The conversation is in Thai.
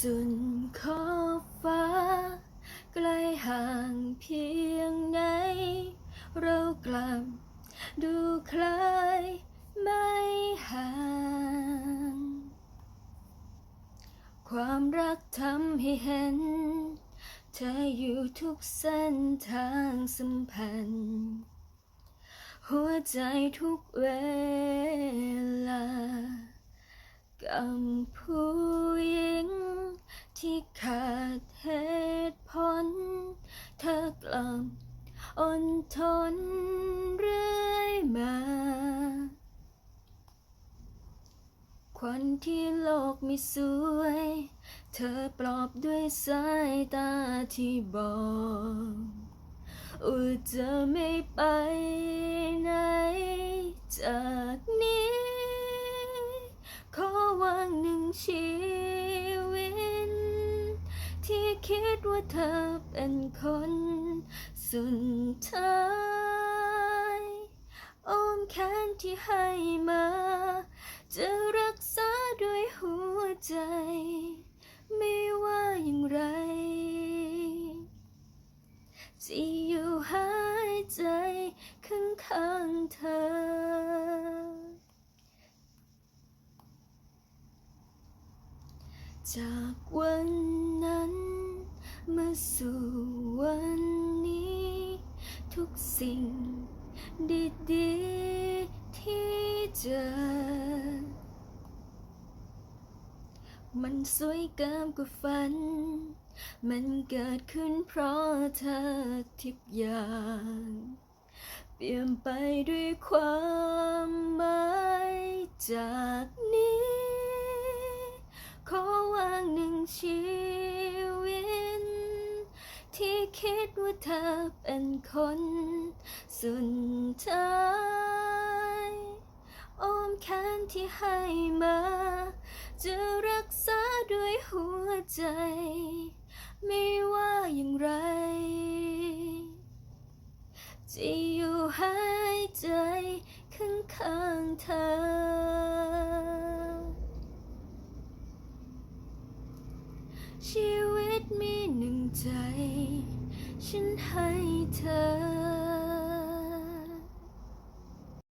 สุดขอบฟ้า ไกลห่างเพียงไหน เรากลับดูคล้ายไม่ห่าง ความรักทำให้เห็น เธออยู่ทุกเส้นทางสัมพันธ์ หัวใจทุกเวลา กับผู้หญิง ที่ขาดเหตุผล เธอกลับอดทนเรื่อยมา ควันที่โลกไม่สวย เธอปลอบด้วยสายตาที่บอกว่าจะไม่ไปไหนจากนี้ ขอวางหนึ่งชีว คิดว่าเธอเป็นคนสุดท้ายอ้อมแขนที่ให้มา จะรักษาด้วยหัวใจ ไม่ว่าอย่างไรจะอยู่หายใจข้างๆเธอ จากวันนั้น มาสู่วันนี้ ทุกสิ่งดีๆที่เจอ มันสวยเกินกว่าฝัน มันเกิดขึ้นเพราะเธอทุกอย่างเปลี่ยนไปด้วยความหมายจากนี้ คิดว่าเธอเป็นคนสุดท้ายอ้อมแขนที่ให้มา จะรักษาด้วยหัวใจ ไม่ว่าอย่างไร จะอยู่หายใจข้างๆเธอ ชีวิตมีหนึ่ง ใจ ฉันให้เธอ